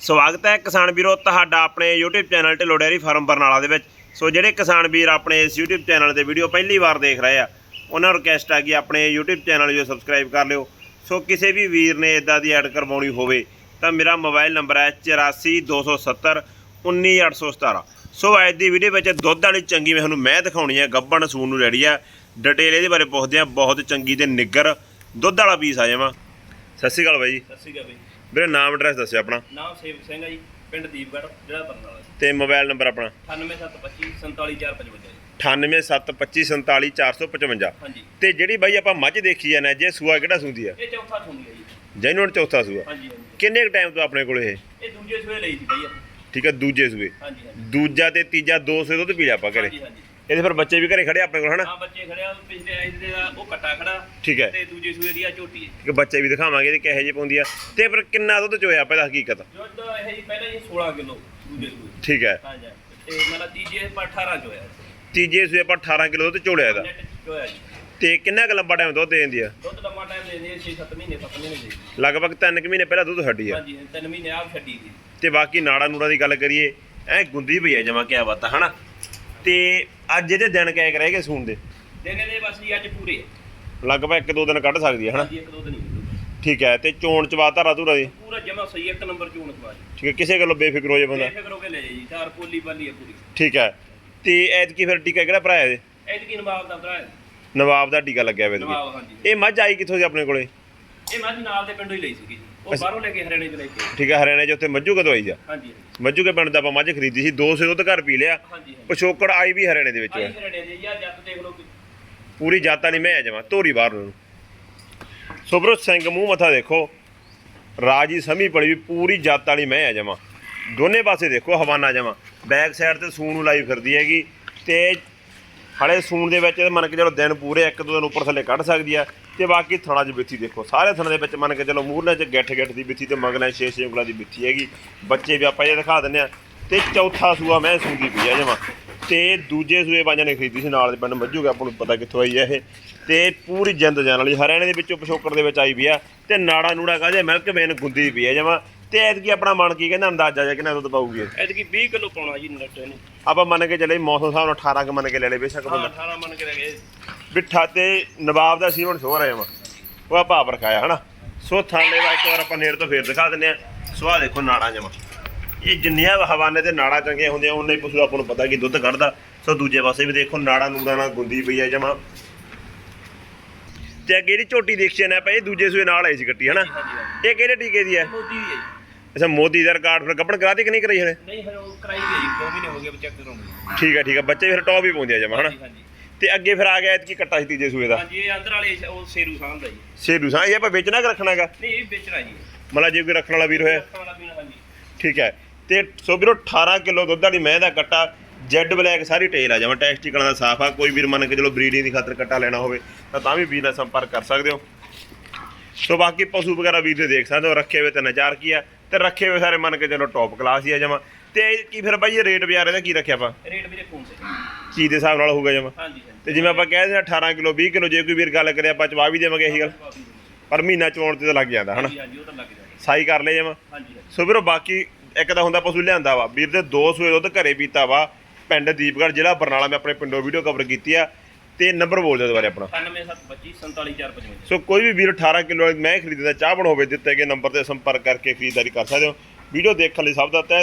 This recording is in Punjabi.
ਸਵਾਗਤ ਹੈ ਕਿਸਾਨ ਵੀਰੋ ਤੁਹਾਡਾ ਆਪਣੇ YouTube channel Dhillon dairy farm Barnala ਦੇ ਵਿੱਚ। ਸੋ ਜਿਹੜੇ ਕਿਸਾਨ ਵੀਰ ਆਪਣੇ ਇਸ YouTube ਚੈਨਲ ਤੇ ਵੀਡੀਓ ਪਹਿਲੀ ਵਾਰ ਦੇਖ ਰਹੇ ਆ, ਉਹਨਾਂ ਨੂੰ ਰਿਕਵੈਸਟ ਆ ਕਿ ਆਪਣੇ YouTube ਚੈਨਲ ਨੂੰ ਸਬਸਕ੍ਰਾਈਬ ਕਰ ਲਿਓ। ਸੋ ਕਿਸੇ ਵੀ ਵੀਰ ਨੇ ਇਦਾਂ ਦੀ ਐਡ ਕਰਵਾਉਣੀ ਹੋਵੇ, ਤਾਂ ਮੇਰਾ ਮੋਬਾਈਲ ਨੰਬਰ ਹੈ 8427 19817 ਸੋ ਅੱਜ ਦੀ ਵੀਡੀਓ ਵਿੱਚ ਦੁੱਧ ਵਾਲੀ ਚੰਗੀ ਮੈਂ ਤੁਹਾਨੂੰ ਮੈਂ ਦਿਖਾਉਣੀ ਹੈ ਗੱਬਣ ਸੂਣ ਨੂੰ ਰੈਡੀ ਆ। ਡਿਟੇਲ ਇਹਦੇ ਬਾਰੇ ਪੁੱਛਦੇ ਆ, ਬਹੁਤ ਚੰਗੀ ਤੇ ਨਿੱਗਰ ਦੁੱਧ ਵਾਲਾ ਪੀਸ ਆ ਜਾਵਾਂ ਸਤਿ ਸ਼੍ਰੀ ਅਕਾਲ ਬਾਈ ਜੀ। ਸਤਿ ਸ਼੍ਰੀ ਅਕਾਲ ਬਈ। ਵੀਰੇ ਨਾਮ ਐਡਰੈਸ ਦੱਸਿਓ ਆਪਣਾ। ਨਾਮ ਸੇਵਕ ਸਿੰਘ ਹੈ ਜੀ ਪਿੰਡ ਦੀਪਗੜ੍ਹ ਜ਼ਿਲ੍ਹਾ ਬਰਨਾਲਾ ਤੇ ਮੋਬਾਈਲ ਨੰਬਰ ਆਪਣਾ। 98725 47455 ਜੀ। 9872545455 ਹਾਂਜੀ। ਤੇ ਜਿਹੜੀ ਬਾਈ ਆਪਾਂ ਮੱਝ ਦੇਖੀ ਜਾਂਦੇ ਜੇ ਸੂਆ ਕਿਹੜਾ ਸੂੰਦੀ ਆ? ਇਹ ਚੌਥਾ ਸੁਣੀ ਹੈ ਜੀ। ਜੈਨੂਨ ਚੌਥਾ ਸੂਆ। ਹਾਂਜੀ ਹਾਂਜੀ। ਕਿੰਨੇ ਕ ਟਾਈਮ ਤੋਂ ਆਪਣੇ ਕੋਲ ਇਹ? ਇਹ ਦੂਜੇ ਸੂਏ ਲਈ ਸੀ ਬਈ। ਠੀਕ ਹੈ ਦੂਜੇ ਸੂਏ। ਹਾਂਜੀ ਹਾਂਜੀ। ਦੂਜਾ ਤੇ ਤੀਜਾ ਦੋ ਸੂਏ ਦੁੱਧ ਪੀ ਲਿਆ ਆਪਾਂ ਘਰੇ। ਹਾਂਜੀ ਹਾਂਜੀ। ਇਹਦੇ ਫਿਰ ਬੱਚੇ ਵੀ ਘਰੇ ਖੜੇ ਆਪਣੇ ਕੋਲ ਹਨਾ? ਹਾਂ ਬੱਚੇ ਖੜਿਆ ਪਿਛਲੇ ਆਏ ਦੇ ਦਾ ਉਹ ਕੱਟਾ ਖੜਾ। ਠੀਕ ਹੈ। ਤੇ ਦੂਜੇ ਸੂਏ ਦੀ ਆ ਝੋਟੀ। ਹੈ ਕਿ ਬੱਚੇ ਵੀ ਦਿਖਾਵਾਂਗੇ ਤੇ ਕਿਹੋ ਜਿਹੇ ਪਾਉਂਦੀ ਆ। ਤੇ ਫਿਰ ਕਿੰਨਾ ਦੁੱਧ ਚੋਇਆ ਪਹਿਲਾਂ ਹਕੀਕਤ? ਦੁੱਧ ਇਹ ਜੀ ਪਹਿਲਾਂ ਜੀ 16 ਕਿਲੋ ਦੂਜੇ ਸੂਏ ਠੀਕ ਹੈ। ਹਾਂਜੀ ਤੇ ਮੇਰਾ ਤੀਜੇ ਪਰ 18 ਚ ਹੋਇਆ ਤੀਜੇ ਸੂਏ ਆਪਾਂ 18 ਕਿਲੋ ਦੁੱਧ ਚੋੜਿਆ ਇਹਦਾ। ਨੈਟ ਚ ਹੋਇਆ ਜੀ। ਤੇ ਕਿੰਨਾ ਕੁ ਲੰਬਾ ਟਾਈਮ ਦੁੱਧ ਦੇ ਦਿੰਦੀ ਆ? ਦੁੱਧ ਲੰਮਾ ਟਾਈਮ ਦੇ ਦੇ 6-7 ਮਹੀਨੇ 7 ਮਹੀਨੇ ਦੇ ਲਗਭਗ 3 ਮਹੀਨੇ ਪਹਿਲਾਂ ਦੁੱਧ ਛੱਡੀ ਆ। ਹਾਂਜੀ ਤਿੰਨ ਮਹੀਨੇ ਆਪ ਛੱਡੀ ਸੀ। ਤੇ ਬਾਕੀ ਨਾੜਾ ਨੂੜਾ ਦੀ ਗੱਲ ਕਰੀਏ ਐ ਗੁੰਦੀ ਪਈ ਐ ਜਮਾ ਕਿਆ ਬਾਤ ਆ ਹਨਾ? ਤੇ ਅੱਜ ਇਹਦੇ ਦਿਨ ਕਹਿ ਕੇ ਰਹਿ ਗਏ ਸੂਣ ਦੇ? ਦਿਨੇ ਦੇ ਬਸ ਜੀ ਅੱਜ ਪੂਰੇ ਆ। ਲਗਭਗ ਇੱਕ ਦੋ ਦਿਨ ਕੱਢ ਸਕਦੀ ਹੈ ਹਨਾ? ਹਾਂਜੀ ਇੱਕ ਦੋ ਦਿਨ ਹੀ ਠੀਕ ਹੈ ਤੇ ਚੋਣ ਚਵਾ ਧਾਰਾ ਧੂਰਾ ਦੀ ਪੂਰਾ ਜਮਾ ਸਹੀ ਇੱਕ ਨੰਬਰ ਚੋਣ ਸਵਾਜ ਠੀਕ ਹੈ ਕਿਸੇ ਗੱਲੋਂ ਬੇਫਿਕਰ ਹੋ ਜਾ ਬੰਦਾ? ਬੇਫਿਕਰ ਹੋ ਕੇ ਲੈ ਜੀ ਚਾਰ ਪੋਲੀ ਬਾਲੀ ਹੈ ਪੂਰੀ। ਠੀਕ ਹੈ ਤੇ ਐਤਕੀ ਫਿਰ ਟੀਕਾ ਕਿਹੜਾ ਭਰਾਇਆ ਇਹਦੇ? ਐਤਕੀ ਨਵਾਬ ਦਾ ਭਰਾ ਹੈ। ਨਵਾਬ ਦਾ ਟੀਕਾ ਲੱਗਿਆ ਵੇ ਨਵਾਬ ਹਾਂਜੀ। ਇਹ ਮੱਝ ਆਈ ਕਿੱਥੋਂ ਸੀ ਆਪਣੇ ਕੋਲੇ? ਇਹ ਮੱਝ ਨਾਲ ਦੇ ਪਿੰਡੋਂ ਹੀ ਲਈ ਸੀਗੀ ਜੀ। ਉਹ ਬਾਹਰੋਂ ਲੈ ਕੇ ਹਰਿਆਣੇ ਚ ਲੈ ਕੇ। ਠੀਕ ਹੈ ਹਰਿਆਣੇ 'ਚ ਉੱਥੇ ਮੱਝੂ ਕਦੋਂ ਆਈ ਆ? ਹਾਂਜੀ ਮੱਝੂ ਕੇ ਪਿੰਡ ਦਾ ਆਪਾਂ ਮੱਝ ਖਰੀਦੀ ਸੀ ਦੋ ਸੇ ਦੁੱਧ ਘਰ ਪੀ ਲਿਆ। ਹਾਂਜੀ ਪਿਛੋਕੜ ਆਈ ਵੀ ਹਰਿਆਣੇ ਦੇ ਵਿੱਚ। ਆਈ ਹੈ ਹਰਿਆਣੇ ਦੇ ਯਾਰ ਜੱਟ ਦੇਖ ਲਓ ਕਿ ਪੂਰੀ ਜਾਤਾਂ ਨਹੀਂ ਮੈਂ ਜਮਾ ਧੋਰੀ ਬਾਹਰ ਨੂੰ। ਸੁਬਰਤ ਸਿੰਘ ਮੂੰਹ ਮੱਥਾ ਦੇਖੋ। ਰਾਜੀ ਸਮੀ ਪੜੀ ਵੀ ਪੂਰੀ ਜਾਤ ਵਾਲੀ ਮੈਂ ਆ ਜਮਾ ਦੋਨੇ ਪਾਸੇ ਦੇਖੋ ਹਵਾਨਾ ਜਮਾ ਬੈਕ ਸਾਈਡ ਤੇ ਸੂਣ ਨੂੰ ਲਾਈ ਫਿਰਦੀ ਹੈਗੀ ਤੇ ਹਲੇ ਸੂਣ ਦੇ ਵਿੱਚ ਮੰਨ ਕੇ ਚਲੋ ਦਿਨ ਪੂਰੇ ਇੱਕ ਦੋ ਦਿਨ ਉੱਪਰ ਥੱਲੇ ਕੱਢ ਸਕਦੀ ਆ ਤੇ ਬਾਕੀ ਥਣਾ 'ਚ ਬਿੱਥੀ ਦੇਖੋ। ਸਾਰੇ ਥਣਾ ਦੇ ਵਿੱਚ ਮੰਨ ਕੇ ਚਲੋ ਮੂਰਲੇ 'ਚ ਗਿੱਠ ਗਿੱਠ ਦੀ ਬਿੱਥੀ ਤੇ ਮਗਲਾਂ 6 6 ਉਂਗਲਾਂ ਦੀ ਬਿੱਥੀ ਹੈਗੀ। ਬੱਚੇ ਵੀ ਆਪਾਂ ਇਹ ਦਿਖਾ ਦਿੰਦੇ ਆ। ਤੇ ਚੌਥਾ ਸੂਆ ਮੈਂ ਸੂਗੀ ਪਈ ਆ ਜਮਾ। ਤੇ ਦੂਜੇ ਸੂਏ ਬਾਂਝਾਂ ਨੇ ਖਰੀਦੀ ਸੀ, ਨਾਲ ਦੇ ਪਿੰਡ ਮੱਝੂਗਾ ਆਪਾਂ ਨੂੰ ਪਤਾ ਕਿੱਥੋਂ ਆਈ ਹੈ ਇਹ। ਤੇ ਪੂਰੀ ਜਿੰਦ ਜਾਨ ਵਾਲੀ, ਹਰਿਆਣੇ ਦੇ ਵਿੱਚੋਂ ਪਿਛੋਕੜ ਦੇ ਵਿੱਚ ਆਈ ਵੀ ਆ। ਤੇ ਨਾੜਾ ਨੂੜਾ ਕਾਹਦੇ ਮਿਲਕ ਵੇਨ ਗੁੰਦੀ ਵੀ ਆ ਜਮਾ। ਤੇ ਐਤਕੀ ਆਪਣਾ ਮਨ ਕੀ ਕਹਿੰਦਾ ਅੰਦਾਜ਼ਾ ਜਿਹਾ ਕਿੰਨਾ ਦੁੱਧ ਪਾਊਗੀ ਇਹ? ਐਤਕੀ 20 ਕਿਲੋ ਪਾਉਣਾ ਜੀ ਨੱਟੇ ਨੇ ਆਪਾਂ ਮੰਨ ਕੇ ਚੱਲੇ ਮੌਸਮ ਹਿਸਾਬ ਨਾਲ 18 ਕ ਮੰਨ ਕੇ ਲੈ ਲੈ ਬੇਸ਼ੱਕ ਹਾਂ ਬੰਦਾ। 18 ਮੰਨ ਕੇ ਰਹਿ ਗਏ। ਬਿੱਠਾ ਤੇ ਨਵਾਬ ਦਾ ਸੀਮਨ ਸ਼ੋਰ ਹੈ ਜਮਾ ਉਹ ਆ ਭਾਪ ਰਖਾਇਆ ਹਨਾ? ਸੋ ਥਾਲੇ ਦਾ ਇੱਕ ਵਾਰ ਆਪਾਂ ਨੇੜ ਤੋਂ ਫੇਰ ਦਿਖਾ ਦਿੰਦੇ ਆ। ਸੋ ਆਹ ਦੇਖੋ ਨਾੜਾ ਜਮਾ। ਇਹ ਜਿੰਨੀਆਂ ਹਵਾਨੇ ਤੇ ਨਾੜਾ ਚੰਗੀਆਂ ਹੁੰਦੀਆਂ ਹੀ ਪਸ਼ੂ ਆਪਾਂ ਨੂੰ ਪਤਾ ਕਿ ਦੁੱਧ ਕੱਢਦਾ। ਸੋ ਦੂਜੇ ਪਾਸੇ ਵੀ ਦੇਖੋ ਨਾੜਾ ਨੂੜਾ ਨਾਲ ਗੁੰਦੀ ਪਈ ਆ ਜਮਾ। ਤੇ ਅੱਗੇ ਜਿਹੜੀ ਝੋਟੀ ਦੇਖੀ ਨਾ ਆਪਾਂ ਇਹ ਦੂਜੇ ਸੂਏ ਨਾਲ ਆਈ ਸੀ ਕੱਟੀ ਹਨਾ? ਇਹ ਕਿਹੜੇ ਟੀਕੇ ਦੀ ਹੈ ਮੋਦੀ ਦੀ ਹੈ ਜੀ। ਅੱਛਾ ਮੋਦੀ ਦਾ ਰਿਕਾਰਡ ਫਿਰ ਗੱਪਣ ਕਰਾਤੀ ਕਿ ਨਹੀਂ ਕਰਾਈ ਹਲੇ? ਨਹੀਂ ਹਰ ਉਹ ਕਰਾਈ ਗਈ ਜੀ 2 ਮਹੀਨੇ ਹੋ ਗਏ ਚੈੱਕ ਕਰਾਉਂਗੇ ਠੀਕ ਹੈ ਠੀਕ ਹੈ ਬੱਚੇ ਫਿਰ ਟੌਪ ਹੀ ਪਾਉਂਦੇ ਆ ਜਮਾ ਹਨਾ? ਹਾਂਜੀ ਹਾਂਜੀ। ਤੇ ਅੱਗੇ ਫਿਰ ਆ ਗਿਆ ਐਤਕੀ ਕੱਟਾ ਸੀ ਤੀਜੇ ਸੂਏ ਦਾ? ਹਾਂਜੀ ਇਹ ਅੰਦਰ ਵਾਲੇ ਉਹ ਸੇਰੂ ਸਾਂਭ ਦਾ ਜੀ। ਸੇਰੂ ਸਾਂ ਇਹ ਆਪਾਂ ਵੇਚਣਾ ਕਿ ਰੱਖਣਾਗਾ ਨਹੀਂ ਇਹ ਵੇਚਣਾ ਜੀ। ਮਤਲਬ ਜੇ ਕੋਈ ਰੱਖਣ ਵਾਲਾ ਵੀਰ ਹੋਇਆ। ਰੱਖਣ ਵਾਲਾ ਪੀਣਾ ਹਾਂਜੀ। ਠੀਕ ਹੈ ਤੇ ਸੋ ਵੀਰੋ 18 ਕਿਲੋ ਦੁੱਧ ਵਾਲੀ ਮੈਂ ਦਾ ਕੱਟਾ ਜੈਡ ਬਲੈਕ ਸਾਰੀ ਟੇਲ ਆ ਜਾਵਾਂ ਟੈਸਟੀਕਲਾਂ ਦਾ ਸਾਫ਼ ਆ ਕੋਈ ਵੀਰ ਮੰਨ ਕੇ ਚਲੋ ਬਰੀਡਿੰਗ ਦੀ ਖਾਤਰ ਕੱਟਾ ਲੈਣਾ ਹੋਵੇ ਤਾਂ ਤਾਂ ਵੀ ਵੀਰ ਨਾਲ ਸੰਪਰਕ ਕਰ ਸਕਦੇ ਹੋ। ਸੋ ਬਾਕੀ ਪਸ਼ੂ ਵਗੈਰਾ ਵੀਰ ਦੇ ਦੇਖ ਸਕਦੇ ਹੋ ਰੱਖੇ ਹੋਏ ਤੇ ਨਜ਼ਾਰ ਕੀ ਆ ਤੇ ਰੱਖੇ ਹੋਏ ਸਾਰੇ ਮੰਨ ਕੇ ਚਲੋ ਟੌਪ ਕਲਾਸ ਹੀ ਆ ਜਾਵਾਂ ਤੇ ਇਹ ਕੀ ਫਿਰ ਬਾਈ ਇਹ ਰੇਟ ਬਾਜ਼ਾਰ ਇਹਦਾ ਕੀ ਰੱਖਿਆ ਆਪਾਂ? ਰੇਟ ਵੀਰੇ ਫੋਨ ਤੇ ਚੀਜ਼ ਦੇ ਹਿਸਾਬ ਨਾਲ ਹੋਊਗਾ ਜਾਵਾਂ ਹਾਂਜੀ ਤੇ ਜਿਵੇਂ ਆਪਾਂ ਕਹਿੰਦੇ 18 ਕਿਲੋ 20 ਕਿਲੋ ਜੇ ਕੋਈ ਵੀਰ ਗੱਲ ਕਰੇ ਆਪਾਂ ਚਵਾ ਵੀ ਦੇਵਾਂਗੇ ਇਹੀ ਗੱਲ। ਪਰ ਮਹੀਨਾ ਚਵਾਉਣ ਤੇ ਤਾਂ ਲੱਗ ਜਾਂਦਾ ਹਨਾ? ਹਾਂਜੀ ਹਾਂਜੀ ਉਹ ਤਾਂ ਲੱਗ ਜਾਣੀ ਸਾਈ ਕਰ ਲੈ ਜਾਵਾਂ ਹਾਂਜੀ ਸੋ ਵੀਰੋ ਬਾਕੀ ਇੱਕ ਤਾਂ ਹੁੰਦਾ ਪਸ਼ੂ ਲਿਆਂਦਾ ਵਾ। ਵੀਰ ਦੇ ਦੋ ਸੂਏ ਦੁੱਧ ਘਰੇ ਪੀਤਾ ਵਾ। ਪਿੰਡ ਦੀਪਗੜ੍ਹ ਜ਼ਿਲ੍ਹਾ ਬਰਨਾਲਾ ਮੈਂ ਆਪਣੇ ਪਿੰਡੋਂ ਵੀਡੀਓ ਕਵਰ ਕੀਤੀ ਆ। ਤੇ ਨੰਬਰ ਬੋਲ ਦਿਓ ਦੁਬਾਰੇ ਆਪਣਾ। 9725 47455 ਸੋ ਕੋਈ ਵੀ ਵੀਰ 18 ਕਿਲੋ ਮੈਂ ਖਰੀਦਦਾ ਚਾਹ ਬਣ ਹੋਵੇ ਦਿੱਤੇ ਗਏ ਨੰਬਰ ਤੇ ਸੰਪਰਕ ਕਰਕੇ ਖਰੀਦਦਾਰੀ ਕਰ ਸਕਦੇ ਹੋ। ਵੀਡੀਓ ਦੇਖਣ ਲਈ ਸਭ ਦਾ ਤਹਿ